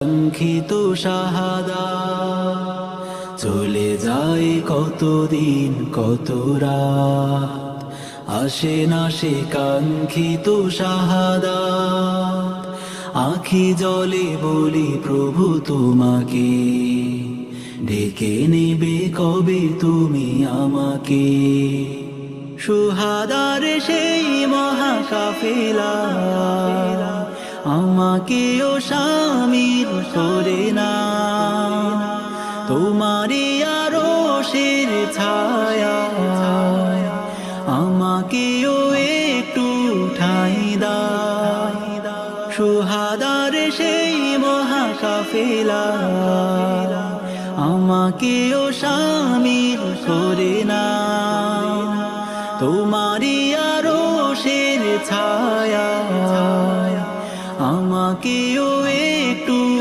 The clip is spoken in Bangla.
কাঙ্ক্ষিত শাহাদা, চলে যায় কতদিন, কত রাত? আসে না সে কাঙ্ক্ষিত শাহাদা। আখি জলে বলি, প্রভু তোমাকে ডেকে নেবে কবে তুমি আমাকে? সুহাদার সেই মহাকাফেলা আমাকে ও স্বামীর করে না। তোমারই আরও শির ছায়া আমাকে ও একটু ঠাই সুহাদার সেই মহাকাফেলা ও স্বামীর করে না। তোমারই আরও শির ছায়া কেউ একটু